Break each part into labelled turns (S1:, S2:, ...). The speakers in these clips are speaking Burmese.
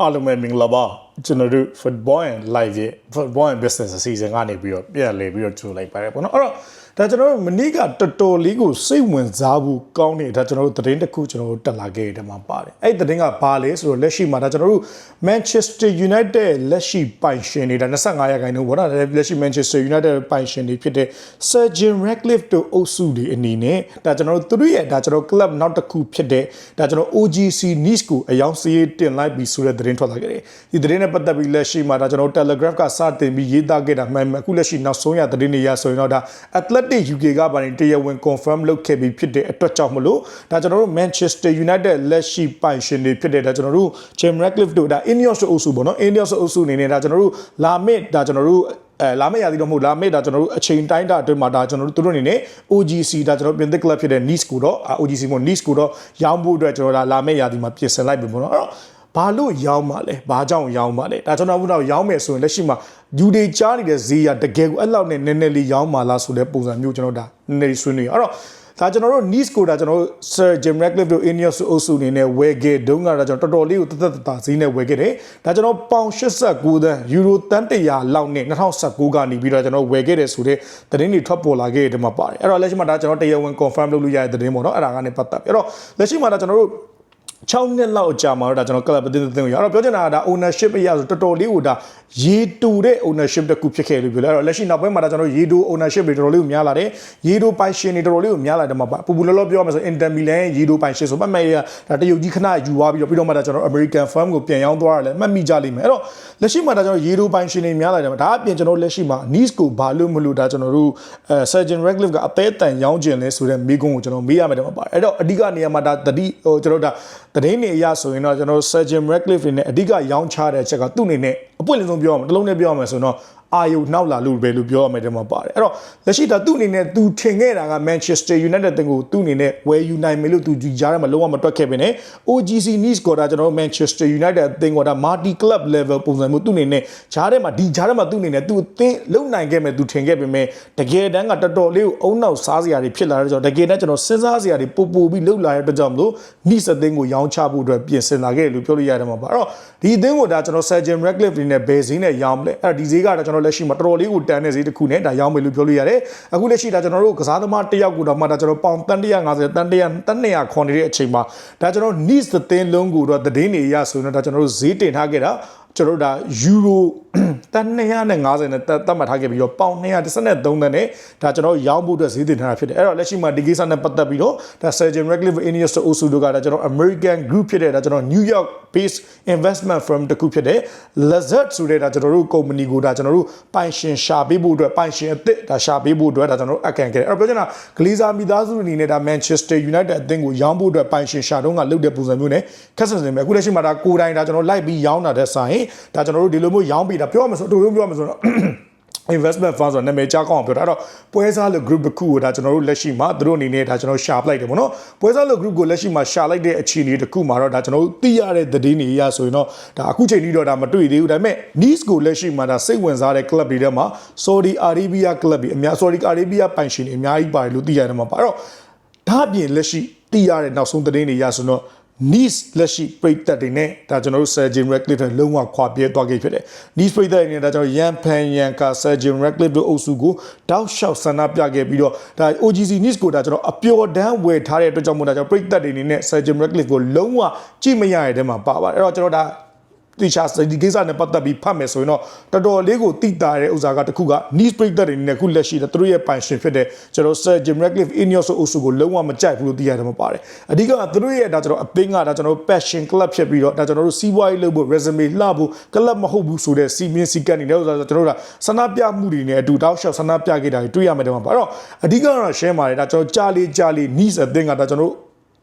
S1: အားလုံးပဲမင်္ဂလာပါကျွန်တော်တို့ football and live ရဲ့ football and business အစီအစဉ်ကနေပြီးတော့ပြန်လည်ပြီးတော့ကြိုလိုက်ပါတယ်ပေါ့နော်အဲ့တော့ ဒါကျွန်တော်တို့မနေ့ကတော်တော်လေးကိုစိတ်ဝင်စားဖို့ကောင်းနေဒါကျွန်တော်တို့သတင်းတစ်ခုကျွန်တော်တို့တက်လာခဲ့တဲ့မှာပါတယ်အဲ့ဒီသတင်းကဘာလဲဆိုတော့လက်ရှိမှာဒါကျွန်တော်တို့ Manchester United လက်ရှိပိုင်ရှင်နေတာ25ရာခိုင်နှုန်းပေါ့နော်လက်ရှိ Manchester United ပိုင်ရှင်တွေဖြစ်တဲ့ Sir Jim Ratcliffe တို့အုပ်စုတွေအနေနဲ့ဒါကျွန်တော်တို့သူတို့ရဲ့ဒါကျွန်တော် club နောက်တစ်ခုဖြစ်တဲ့ဒါကျွန်တော် OGC Nice ကိုအယောင်စီးတင်လိုက်ပြီးဆိုတဲ့သတင်းထွက်လာခဲ့တယ်ဒီသတင်းနဲ့ပတ်သက်ပြီးလက်ရှိမှာဒါကျွန်တော် Telegraph ကစတင်ပြီးရေးသားခဲ့တာမှန်မှန်အခုလက်ရှိနောက်ဆုံးရသတင်းတွေရဆိုရင်တော့ဒါ Athletic UK ကပါနေတရားဝင် confirm လုပ်ခဲ့ပြီးဖြစ်တဲ့အတွက်ကြောင့်မလို့ဒါကျွန်တော်တို့ Manchester United လက်ရှိပိုင်ရှင်တွေဖြစ်တဲ့ဒါကျွန်တော်တို့ Jim Ratcliffe တို့ဒါ Ineos အုပ်စုပေါ့နော် Ineos အုပ်စုအနေနဲ့ဒါကျွန်တော်တို့လာမစ်ဒါကျွန်တော်တို့အဲလာမယ့်ရာသီတော့မဟုတ်လာမယ့်ဒါကျွန်တော်တို့အချိန်တိုင်းတာအတွင်းမှာဒါကျွန်တော်တို့သူတို့အနေနဲ့ OGC ဒါကျွန်တော်ပြင်သစ်ကလပ်ဖြစ်တဲ့ Nice ကိုတော့ OGC မို့ Nice ကိုတော့ရောင်းဖို့အတွက်ကျွန်တော်ဒါလာမယ့်ရာသီမှာပြင်ဆင်လိုက်ပြီပေါ့နော်အဲ့တော့ ဘာလို့ရောင်းမှာလဲဘာကြောင့်ရောင်းမှာလဲဒါကျွန်တော်တို့ရောင်းမယ်ဆိုရင်လက်ရှိမှာယူတွေကြားနေတဲ့ဈေးရတကယ်ကိုအဲ့လောက်နဲ့နည်းနည်းလေးရောင်းမှာလားဆိုတဲ့ပုံစံမျိုးကျွန်တော်ဒါနည်းနည်းလေးဆွေးနွေးရအောင်အဲ့တော့ဒါကျွန်တော်တို့ Nice ကိုဒါကျွန်တော်တို့ Sir Jim Ratcliffe တို့ Ineos အုပ်စုအနေနဲ့ဝယ်ခဲ့တုန်းကတော့ကျွန်တော်တော်တော်လေးကိုတသက်တသာဈေးနဲ့ဝယ်ခဲ့တယ်ဒါကျွန်တော်ပေါင်89သန်းယူရိုတန်း100လောက်နဲ့2019ကနေပြီးတော့ကျွန်တော်ဝယ်ခဲ့တယ်ဆိုတဲ့သတင်းတွေထွက်ပေါ်လာခဲ့တဲ့မှာပါတယ်အဲ့တော့လက်ရှိမှာဒါကျွန်တော်တရားဝင် confirm လုပ်လို့ရတဲ့သတင်းပေါ့နော်အဲ့ဒါကနေပတ်သက်ပြီးအဲ့တော့လက်ရှိမှာဒါကျွန်တော်တို့ 6နှစ်လောက်အကြာမှာတော့ဒါကျွန်တော်ကလပ်အသင်းအသင်းကိုရအောင်ပြောချင်တာကဒါ ownership အရာဆိုတော်တော်လေးကိုဒါရေတူတဲ့ ownership တစ်ခုဖြစ်ခဲ့လို့ပြောလဲအဲ့တော့လက်ရှိနောက်ပိုင်းမှာဒါကျွန်တော်ရေတူ ownership တွေတော်တော်လေးကိုများလာတယ်ရေတူပိုင်ရှင်တွေတော်တော်လေးကိုများလာတယ်မှာပူပူလောလောပြောရမယ်ဆို Inter Milan ရေတူပိုင်ရှင်ဆိုမှတ်မဲ့ရဒါတရုတ်ကြီးခဏယူသွားပြီးတော့ပြီးတော့မှဒါကျွန်တော် American firm ကိုပြန်ရောင်းသွားရတယ်မှတ်မိကြလိမ့်မယ်အဲ့တော့လက်ရှိမှာဒါကျွန်တော်ရေတူပိုင်ရှင်တွေများလာတယ်မှာဒါအပြင်ကျွန်တော်လက်ရှိမှာ Nice ကိုဘာလို့မလို့ဒါကျွန်တော်တို့အဲ Surgeon Radcliffe ကအသေးအတန်ရောင်းကျင်လဲဆိုတဲ့မိကုန်းကိုကျွန်တော်မေးရမယ်တယ်မှာပါတယ်အဲ့တော့အဓိကနေရာမှာဒါတတိဟိုကျွန်တော်ဒါသတင်းတွေအရဆိုရင်တော့ကျွန်တော် Surgeon Radcliffe နဲ့အဓိကရောင်းချတဲ့အချက်ကသူ့အနေနဲ့အပွင့်လင်းဆုံးပြောရမယ်တစ်လုံးနဲ့ပြောရမယ်ဆိုတော့ အာယုနောက်လာလို့ပဲလို့ပြောရမယ်တယ်မှာပါတယ်အဲ့တော့လက်ရှိဒါသူ့အနေနဲ့သူထင်ခဲ့တာက Manchester United တင်ကိုသူ့အနေနဲ့ဝယ်ယူနိုင်မယ်လို့သူဒီကြားထဲမှာလုံးဝမတွက်ခဲ့ပဲနဲ့ OGC Nice ကဒါကျွန်တော်တို့ Manchester United အသင်းကဒါ multi club level ပုံစံမျိုးသူ့အနေနဲ့ဂျားထဲမှာဒီဂျားထဲမှာသူ့အနေနဲ့သူအသင်းလုံနိုင်ခဲ့မယ်သူထင်ခဲ့ပေမဲ့တကယ်တမ်းကတော်တော်လေးကိုအုံနောက်စားစရာတွေဖြစ်လာတဲ့ကြောင့်တကယ်တမ်းကျွန်တော်စဉ်းစားစရာတွေပို့ပို့ပြီးလှုပ်လာတဲ့အတွက်ကြောင့်မလို့ Nice အသင်းကိုရောင်းချဖို့အတွက်ပြင်ဆင်လာခဲ့တယ်လို့ပြောလို့ရတယ်မှာပါအဲ့တော့ဒီအသင်းကိုဒါကျွန်တော် Sir Jim Ratcliffe တွေနဲ့ဘယ်ဈေးနဲ့ရောင်းမလဲအဲ့တော့ဒီဈေးကတော့ကျွန်တော်လက်ရှိမှာတော်တော်လေးကိုတန်တဲ့ဈေးတစ်ခုနဲ့ဒါရောင်းမယ်လို့ပြောလို့ရတယ်အခုလက်ရှိဒါကျွန်တော်တို့ကစားသမားတစ်ယောက်ကိုတော့မှဒါကျွန်တော်ပေါင်တန်150တန်100တန်200ခွန်နေတဲ့အချိန်မှာဒါကျွန်တော် Nice အသင်းလုံးကိုတော့သတင်းတွေအရဆိုရင်တော့ဒါကျွန်တော်တို့ဈေးတင်ထားခဲ့တာ ကျွန်တော်တို့ဒါယူရိုတန်250နဲ့တတ်မှတ်ထားခဲ့ပြီးတော့ပေါင်213တန်းနဲ့ဒါကျွန်တော်ရောင်းဖို့အတွက်ဈေးတင်ထားတာဖြစ်တယ်အဲ့တော့လက်ရှိမှာဒီကိစ္စနဲ့ပတ်သက်ပြီးတော့ဒါ Surgeon Radcliffe Ineos အုပ်စုတို့ကဒါကျွန်တော် American Group ဖြစ်တဲ့ဒါကျွန်တော် New York based investment firm တခုဖြစ်တဲ့ Lazard ဆိုတဲ့ဒါကျွန်တော်တို့ company ကိုဒါကျွန်တော်တို့ပိုင်ရှင်ရှာပေးဖို့အတွက်ပိုင်ရှင်အသစ်ဒါရှာပေးဖို့အတွက်ဒါကျွန်တော်တို့အကန်ခဲ့တယ်အဲ့တော့ပြောချင်တာဂလီဇာမိသားစုအနေနဲ့ဒါ Manchester United အသင်းကိုရောင်းဖို့အတွက်ပိုင်ရှင်ရှာတော့ကလုပ်တဲ့ပုံစံမျိုးနဲ့ခက်ဆင်စင်ပဲအခုလက်ရှိမှာဒါကိုယ်တိုင်ဒါကျွန်တော်လိုက်ပြီးရောင်းတာတဲ့ဆိုင်ဒါကျွန်တော်တို့ဒီလိုမျိုးရောင်းပြီးဒါပြောရမယ်ဆိုအတူတူပြောရမယ်ဆိုတော့ investment fund ဆိုတော့နာမည်ကြားကောင်းအောင်ပြောတာအဲ့တော့ပွဲစားလို့ group တစ်ခုကိုဒါကျွန်တော်တို့လက်ရှိမှာသူတို့အနေနဲ့ဒါကျွန်တော်ရှာပလိုက်တယ်ပေါ့နော်ပွဲစားလို့ group ကိုလက်ရှိမှာရှာလိုက်တဲ့အခြေအနေတစ်ခုမှာတော့ဒါကျွန်တော်တို့သိရတဲ့သတင်းတွေအရဆိုရင်တော့ဒါအခုချိန်ကြီးတော့ဒါမတွေ့သေးဘူးဒါပေမဲ့ Nice ကိုလက်ရှိမှာဒါစိတ်ဝင်စားတဲ့ club တွေထဲမှာ Saudi Arabia club တွေအများ Saudi Arabia ပိုင်ရှင်တွေအများကြီးပါတယ်လို့သိရတယ်မှာပါအဲ့တော့ဒါအပြင်လက်ရှိသိရတဲ့နောက်ဆုံးသတင်းတွေအရဆိုတော့ Nice လက်ရှိပရိသတ်တွေနဲ့ဒါကျွန်တော်တို့ Surgeon Radcliffe နဲ့လုံးဝခွာပြဲသွားခဲ့ဖြစ်တယ်။ Nice ပရိသတ်တွေနဲ့ဒါကျွန်တော်ရန်ဖန်ရန်ကာ Surgeon Radcliffe တို့အုပ်စုကိုတောက်လျှောက်ဆန္ဒပြခဲ့ပြီးတော့ဒါ OGC Nice ကိုဒါကျွန်တော်အပျော်တမ်းဝယ်ထားတဲ့အတွက်ကြောင့်မို့ဒါကျွန်တော်ပရိသတ်တွေအနေနဲ့ Surgeon Radcliffe ကိုလုံးဝကြည့်မရတဲ့တဲမှာပါပါတယ်။အဲ့တော့ကျွန်တော်ဒါ တိချာဒီကိစ္စနဲ့ပတ်သက်ပြီးဖတ်မယ်ဆိုရင်တော့တော်တော်လေးကိုတိတာတဲ့ဥစ္စာကတစ်ခုက Nice Breaker တွေနဲ့ခုလက်ရှိတဲ့သူတို့ရဲ့ပိုင်ရှင်ဖြစ်တဲ့ကျွန်တော် Sir Jim Ratcliffe Ineos အုပ်စုကိုလုံးဝမကြိုက်ဘူးလို့သိရတယ်မှာပါတယ်အဓိကသူတို့ရဲ့ဒါကျွန်တော်အသင်းကဒါကျွန်တော် passion club ဖြစ်ပြီးတော့ဒါကျွန်တော်တို့စီးပွားရေးလုပ်ဖို့ resume လှဖို့ club မဟုတ်ဘူးဆိုတဲ့စီမင်းစီကတ်နေတဲ့ဥစ္စာကျွန်တော်တို့ကဆန္ဒပြမှုတွေနဲ့အတူတောက်လျှောက်ဆန္ဒပြခဲ့တာတွေတွေ့ရမယ်တဲ့မှာပါအဲ့တော့အဓိကတော့ share ပါတယ်ဒါကျွန်တော်ကြားလေးကြားလေး Nice အသင်းကဒါကျွန်တော်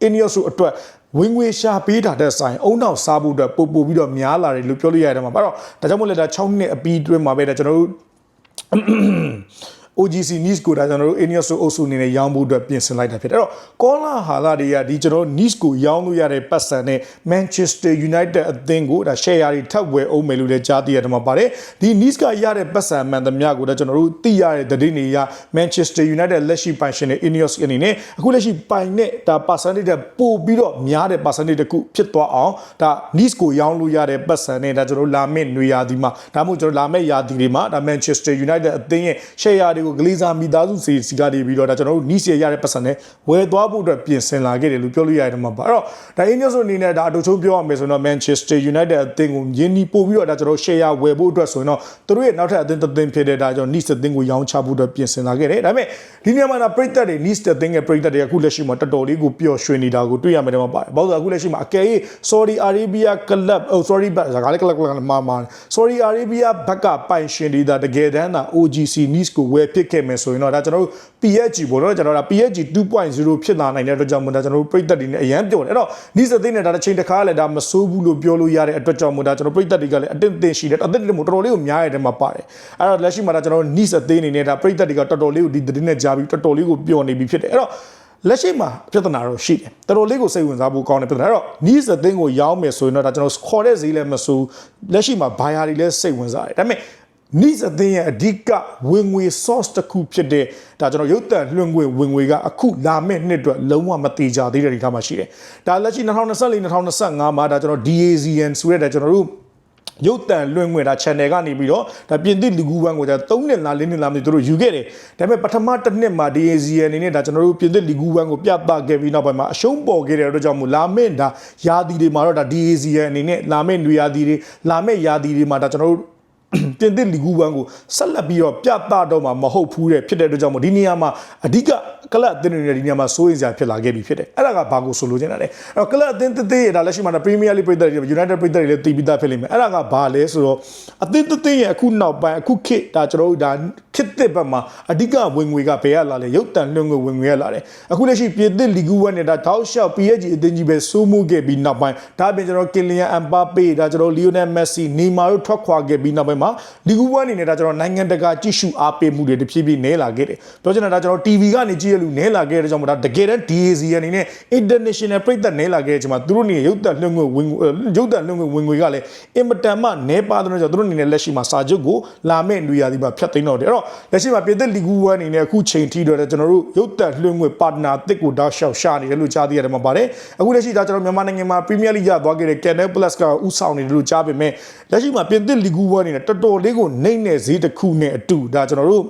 S1: Ineos အတွက် ဝင်ငွေရှာပေးတာတဲ့ဆိုင်အုံနောက်စားဖို့အတွက်ပို့ပို့ပြီးတော့များလာတယ်လို့ပြောလို့ရတယ်မှာ။ဘာတော့ဒါကြောင့်မို့လဲဒါ6နှစ်အပြီးတွင်းမှာပဲဒါကျွန်တော်တို့ OGC Nice ကိုဒါကျွန်တော်တို့ Ineos အုပ်စုအနေနဲ့ရောင်းဖို့အတွက်ပြင်ဆင်လိုက်တာဖြစ်တယ်အဲ့တော့ကောလာဟာလာတွေကဒီကျွန်တော် Nice ကိုရောင်းလို့ရတဲ့ပတ်စံနဲ့ Manchester United အသင်းကိုဒါ share တွေထပ်ဝယ်အောင်မယ်လို့လည်းကြားသိရတယ်မှာပါတယ်ဒီ Nice ကရတဲ့ပတ်စံမှန်သမျှကိုဒါကျွန်တော်တို့သိရတဲ့သတင်းတွေရ Manchester United လက်ရှိပိုင်ရှင်တဲ့ Ineos အနေနဲ့အခုလက်ရှိပိုင်တဲ့ဒါ percentage တက်ပို့ပြီးတော့များတဲ့ percentage တစ်ခုဖြစ်သွားအောင်ဒါ Nice ကိုရောင်းလို့ရတဲ့ပတ်စံနဲ့ဒါကျွန်တော်တို့လာမယ့်နွေရာသီမှာဒါမှမဟုတ်ကျွန်တော်လာမယ့်ရာသီတွေမှာဒါ Manchester United အသင်းရဲ့ share တွေကိုဂလီဇာမိသားစုစီစီကနေပြီးတော့ဒါကျွန်တော်တို့ Nice ရရတဲ့ပတ်စံနဲ့ဝယ်သွားဖို့အတွက်ပြင်ဆင်လာခဲ့တယ်လို့ပြောလို့ရတယ်မှာပါအဲ့တော့ဒါ Ineos အနေနဲ့ဒါအတူချုံပြောရမယ်ဆိုတော့ Manchester United အသင်းကိုယင်းဒီပို့ပြီးတော့ဒါကျွန်တော်တို့ share ဝယ်ဖို့အတွက်ဆိုရင်တော့သူတို့ရဲ့နောက်ထပ်အသင်းတစ်သင်းဖြစ်တဲ့ဒါကျွန်တော် Nice အသင်းကိုရောင်းချဖို့အတွက်ပြင်ဆင်လာခဲ့တယ်ဒါပေမဲ့ဒီနေရာမှာဒါပရိသတ်တွေ Nice အသင်းရဲ့ပရိသတ်တွေအခုလက်ရှိမှာတော်တော်လေးကိုပျော်ရွှင်နေတာကိုတွေ့ရမယ်တယ်မှာပါတယ်ဘာလို့လဲဆိုတော့အခုလက်ရှိမှာအကယ်၍ Saudi Arabia Club ဟို sorry ဘာကလည်း club ကမှာမှာ Saudi Arabia ဘက်ကပိုင်ရှင်တွေဒါတကယ်တမ်းသာ OGC Nice ကိုဝယ်ဖြစ်ခဲ့မယ်ဆိုရင်တော့ဒါကျွန်တော်တို့ PSG ပေါ့နော်ကျွန်တော်တို့ PSG 2.0ဖြစ်လာနိုင်တဲ့အတွက်ကြောင့်မို့ဒါကျွန်တော်တို့ပြည်သက်တွေနဲ့အရန်ပြောတယ်အဲ့တော့ Nice အသင်းနဲ့ဒါတစ်ချိန်တစ်ခါလည်းဒါမစိုးဘူးလို့ပြောလို့ရတဲ့အတွက်ကြောင့်မို့ဒါကျွန်တော်ပြည်သက်တွေကလည်းအတင်းအတင်းရှိတယ်အတင်းတင်းမို့တော်တော်လေးကိုများရတဲ့မှာပါတယ်အဲ့တော့လက်ရှိမှာဒါကျွန်တော် Nice အသင်းအနေနဲ့ဒါပြည်သက်တွေကတော်တော်လေးကိုဒီသတင်းနဲ့ကြားပြီးတော်တော်လေးကိုပျော်နေပြီဖြစ်တယ်အဲ့တော့လက်ရှိမှာပြဿနာတော့ရှိတယ်တော်တော်လေးကိုစိတ်ဝင်စားဖို့ကောင်းတယ်ပြဿနာအဲ့တော့ Nice အသင်းကိုရောင်းမယ်ဆိုရင်တော့ဒါကျွန်တော်ခေါ်တဲ့ဈေးလည်းမစိုးလက်ရှိမှာ buyer တွေလည်းစိတ်ဝင်စားတယ်ဒါပေမဲ့ niche အသင်းရဲ့အဓိကဝင်ငွေ source တစ်ခုဖြစ်တဲ့ဒါကျွန်တော်ရုပ်တံလွှင့်ငွေဝင်ငွေကအခုလာမယ့်နှစ်အတွက်လုံးဝမတိကြသေးတဲ့ဒီထားမှာရှိတယ်။ဒါလက်ရှိ2024 2025မှာဒါကျွန်တော် DAZN ဆိုတဲ့ဒါကျွန်တော်တို့ရုပ်တံလွှင့်ငွေဒါ channel ကနေပြီးတော့ဒါပြင်သစ်လူကူဝမ်ကိုဒါ3နှစ်လား4နှစ်လားမသိသူတို့ယူခဲ့တယ်။ဒါပေမဲ့ပထမတစ်နှစ်မှာ DAZN အနေနဲ့ဒါကျွန်တော်တို့ပြင်သစ်လူကူဝမ်ကိုပြသခဲ့ပြီးနောက်ပိုင်းမှာအရှုံးပေါ်ခဲ့တဲ့အတွက်ကြောင့်မို့လာမယ့်ဒါယာတီတွေမှာတော့ဒါ DAZN အနေနဲ့လာမယ့်နွေယာတီတွေလာမယ့်ယာတီတွေမှာဒါကျွန်တော်တို့ ပြင်သစ်လီဂူဝမ်ကိုဆက်လက်ပြီးတော့ပြသတော့မှာမဟုတ်ဘူးတဲ့ဖြစ်တဲ့အတွက်ကြောင့်မို့ဒီနေရာမှာအဓိကကလပ်အသင်းတွေနဲ့ဒီနေရာမှာစိုးရိမ်စရာဖြစ်လာခဲ့ပြီဖြစ်တယ်အဲ့ဒါကဘာကိုဆိုလိုချင်တာလဲအဲ့တော့ကလပ်အသင်းတစ်သေးရတာလက်ရှိမှာပရီးမီးယားလိပြည်သက်တွေ United ပြည်သက်တွေလည်းတည်ပြီးသားဖြစ်လိမ့်မယ်အဲ့ဒါကဘာလဲဆိုတော့အသင်းတစ်သေးရဲ့အခုနောက်ပိုင်းအခုခေတ်ဒါကျွန်တော်တို့ဒါခေတ်တစ်ဘက်မှာအဓိကဝင်ငွေကဘယ်ရလာလဲရုပ်တံလွှင့်ငွေဝင်ငွေရလာတယ်အခုလက်ရှိပြင်သစ်လီဂူဝမ်နဲ့ဒါတောက်လျှောက် PSG အသင်းကြီးပဲစိုးမိုးခဲ့ပြီးနောက်ပိုင်းဒါပြင်ကျွန်တော်ကင်လီယန်အမ်ပါပေဒါကျွန်တော်လီယိုနယ်မက်ဆီနီမာတို့ထွက်ခွာခဲ့ပြီးနောက်ပိုင်းမှာလီဂူဝမ်အနေနဲ့ဒါကျွန်တော်နိုင်ငံတကာကြည့်ရှုအားပေးမှုတွေတဖြည်းဖြည်းနည်းလာခဲ့တယ်ပြောချင်တာဒါကျွန်တော် TV ကနေကြည့်ရလို့နည်းလာခဲ့တဲ့ကြောင့်မို့ဒါတကယ်တမ်း DAZ အနေနဲ့ international ပြည်သက်နည်းလာခဲ့တဲ့အချိန်မှာသူတို့နေရုပ်တံလွှင့်ငွေဝင်ရုပ်တံလွှင့်ငွေဝင်ငွေကလည်းအင်မတန်မှနည်းပါတဲ့ကြောင့်သူတို့အနေနဲ့လက်ရှိမှာစာချုပ်ကိုလာမယ့်နေရာဒီမှာဖြတ်သိမ်းတော့တယ်အဲ့တော့လက်ရှိမှာပြည်သက်လီဂူဝမ်အနေနဲ့အခုချိန်ထိတော့ကျွန်တော်တို့ရုပ်တံလွှင့်ငွေ partner တစ်ကိုတောက်လျှောက်ရှာနေတယ်လို့ကြားသိရတယ်မှာပါတယ်အခုလက်ရှိဒါကျွန်တော်မြန်မာနိုင်ငံမှာ Premier League ရသွားခဲ့တဲ့ Canal Plus ကဥဆောင်နေတယ်လို့ကြားပေမဲ့လက်ရှိမှာပြင်သစ်လီဂူဝမ်အနေနဲ့တော်တော်လေးကိုနှိမ့်နေဈေးတစ်ခုနဲ့အတူဒါကျွန်တော်တို့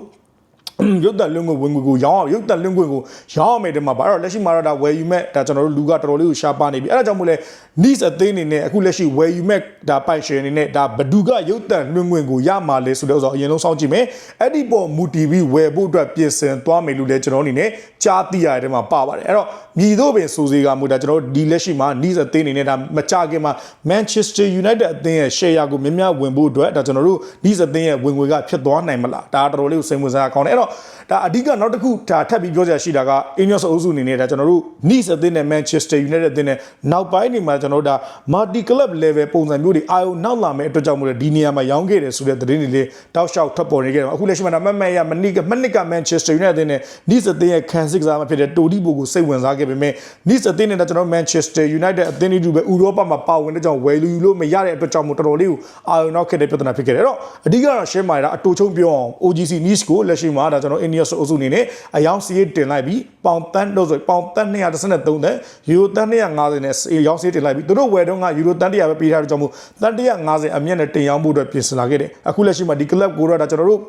S1: ရုပ်တံလွင့်ငွေဝင်ငွေကိုရောင်းအောင်ရုပ်တံလွင့်ငွေကိုရောင်းအောင်မယ်တည်းမှာပါအဲ့တော့လက်ရှိမှာတော့ဒါဝယ်ယူမဲ့ဒါကျွန်တော်တို့လူကတော်တော်လေးကိုရှားပါနေပြီအဲ့ဒါကြောင့်မို့လဲ niche အသင်းအနေနဲ့အခုလက်ရှိဝယ်ယူမဲ့ဒါပိုင်ရှင်အနေနဲ့ဒါဘဒူကရုပ်တံလွင့်ငွေကိုရမှာလဲဆိုတဲ့ဥစ္စာအရင်ဆုံးစောင့်ကြည့်မယ်အဲ့ဒီပေါ်မူတီဗီဝယ်ဖို့အတွက်ပြင်ဆင်သွားမယ်လို့လဲကျွန်တော်အနေနဲ့ကြားသိရတဲ့ထဲမှာပါပါတယ်အဲ့တော့မြည်တို့ပင်စိုးစေကမူဒါကျွန်တော်တို့ဒီလက်ရှိမှာ niche အသင်းအနေနဲ့ဒါမကြခင်မှာ Manchester United အသင်းရဲ့ share ကိုမြင်များဝင်ဖို့အတွက်ဒါကျွန်တော်တို့ niche အသင်းရဲ့ဝင်ငွေကဖြစ်သွားနိုင်မလားဒါတော်တော်လေးကိုစိတ်ဝင်စားကောင်းတယ်အဲ့တော့ဒါအဓိကနောက်တစ်ခုဒါထပ်ပြီးပြောကြရှိတာက Ineos အုပ်စုအနေနဲ့ဒါကျွန်တော်တို့ Nice အသင်းနဲ့ Manchester United အသင်းနဲ့နောက်ပိုင်းနေမှာကျွန်တော်တို့ဒါ multi club level ပုံစံမျိုးတွေအာရုံနောက်လာမဲ့အတွက်ကြောင့်မို့လို့ဒီနေရာမှာရောင်းခဲ့တယ်ဆိုတဲ့သတင်းတွေလေးတောက်လျှောက်ထွက်ပေါ်နေခဲ့တယ်အခုလက်ရှိမှာမတ်မတ်ရမနစ်ကမနစ်က Manchester United အသင်းနဲ့ Nice အသင်းရဲ့ခံစစ်ကစားမဖြစ်တဲ့တိုဒီဘိုကိုစိတ်ဝင်စားခဲ့ပေမဲ့ Nice အသင်းနဲ့ကျွန်တော် Manchester United အသင်းတွေပဲဥရောပမှာပါဝင်တဲ့ကြောင့်ဝယ်လူယူလို့မရတဲ့အတွက်ကြောင့်မို့တော်တော်လေးကိုအာရုံနောက်ခဲ့တဲ့ပြဿနာဖြစ်ခဲ့တယ်အဲ့တော့အဓိကတော့ share မှာဒါအတူချုံပြောအောင် OGC Nice ကိုလက်ရှိမှာဒါကျွန်တော် Ineos အုပ်စုအနေနဲ့အယောင်စီးတင်လိုက်ပြီးပေါင်တန်းလို့ဆိုပေါင်တန်း233တန်းယူရိုတန်း250နဲ့ရောင်းစီးတင်လိုက်ပြီးသူတို့ဝယ်တော့ကယူရိုတန်း100ပဲပေးထားတဲ့ကြောင့်မို့တန်း150အမြင့်နဲ့တင်ရောင်းဖို့အတွက်ပြင်ဆင်လာခဲ့တယ်အခုလက်ရှိမှာဒီ club ကိုတော့ဒါကျွန်တော်တို့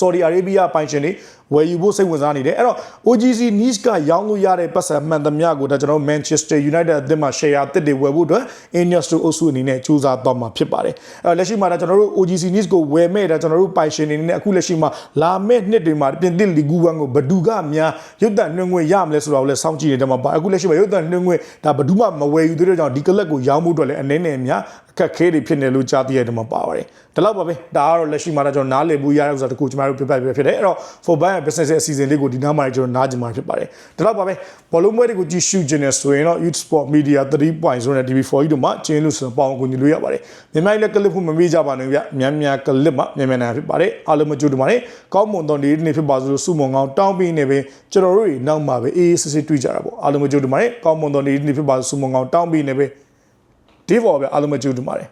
S1: Saudi Arabia ပိုင်ရှင်တွေဝယ်ယူဖို့စိတ်ဝင်စားနေတယ်အဲ့တော့ OGC Nice ကရောင်းလို့ရတဲ့ပတ်စံမှန်သမျှကိုဒါကျွန်တော် Manchester United အသင်းမှာ share အသစ်တွေဝယ်ဖို့အတွက် Ineos တို့အုပ်စုအနေနဲ့စူးစမ်းသွားမှာဖြစ်ပါတယ်အဲ့တော့လက်ရှိမှာဒါကျွန်တော်တို့ OGC Nice ကိုဝယ်မဲ့ဒါကျွန်တော်တို့ပိုင်ရှင်တွေအနေနဲ့အခုလက်ရှိမှာလာမဲ့နှစ်တွေမှာပြင်သစ်လီဂူဝမ်ကိုဘဒူကများရုပ်တံနှွင့်ငွေရမလဲဆိုတာကိုလည်းစောင့်ကြည့်နေတယ်မှာပါအခုလက်ရှိမှာရုပ်တံနှွင့်ငွေဒါဘဒူမှမဝယ်ယူသေးတဲ့ကြောင့်ဒီကလပ်ကိုရောင်းဖို့အတွက်လည်းအနေနဲ့များအခက်ခဲတွေဖြစ်နေလို့ကြားသိရတဲ့မှာပါပါတယ်ဒါတော့ပါပဲဒါကတော့လက်ရှိမှာတော့ကျွန်တော်နားလည်ဘူးရတဲ့ဥစ္စာတခုကျွန်တော်တို့ပြပြပြဖြစ်တယ်အဲ့တော့ for buy business ရဲ့အစီအစဉ်လေးကိုဒီနားမှာကျွန်တော်နားကြမှာဖြစ်ပါတယ်ဒါတော့ပါပဲဘောလုံးပွဲတွေကိုကြည့်ရှုခြင်းနဲ့ဆိုရင်တော့ Youth Sport Media 3.0နဲ့ TV4 တို့မှာကျင်းလို့ဆိုပေါအောင်ကူညီလို့ရပါတယ်မြန်မာပြည်လက်ကလစ်ဖို့မမေ့ကြပါနဲ့ဗျမြန်မြန်ကလစ်မှာမြန်မြန်နာဖြစ်ပါတယ်အားလုံးမကြိုးတပါနဲ့ကောင်းမွန်သောနေ့နေ့ဖြစ်ပါစို့လို့စုမုံကောင်းတောင်းပြီးနေပဲကျွန်တော်တို့တွေနောက်မှာပဲအေးအေးဆေးဆေးတွေ့ကြတာပေါ့အားလုံးမကြိုးတပါနဲ့ကောင်းမွန်သောနေ့နေ့ဖြစ်ပါစို့စုမုံကောင်းတောင်းပြီးနေပဲဒီပေါ်ပဲအားလုံးမကြိုးတပါနဲ့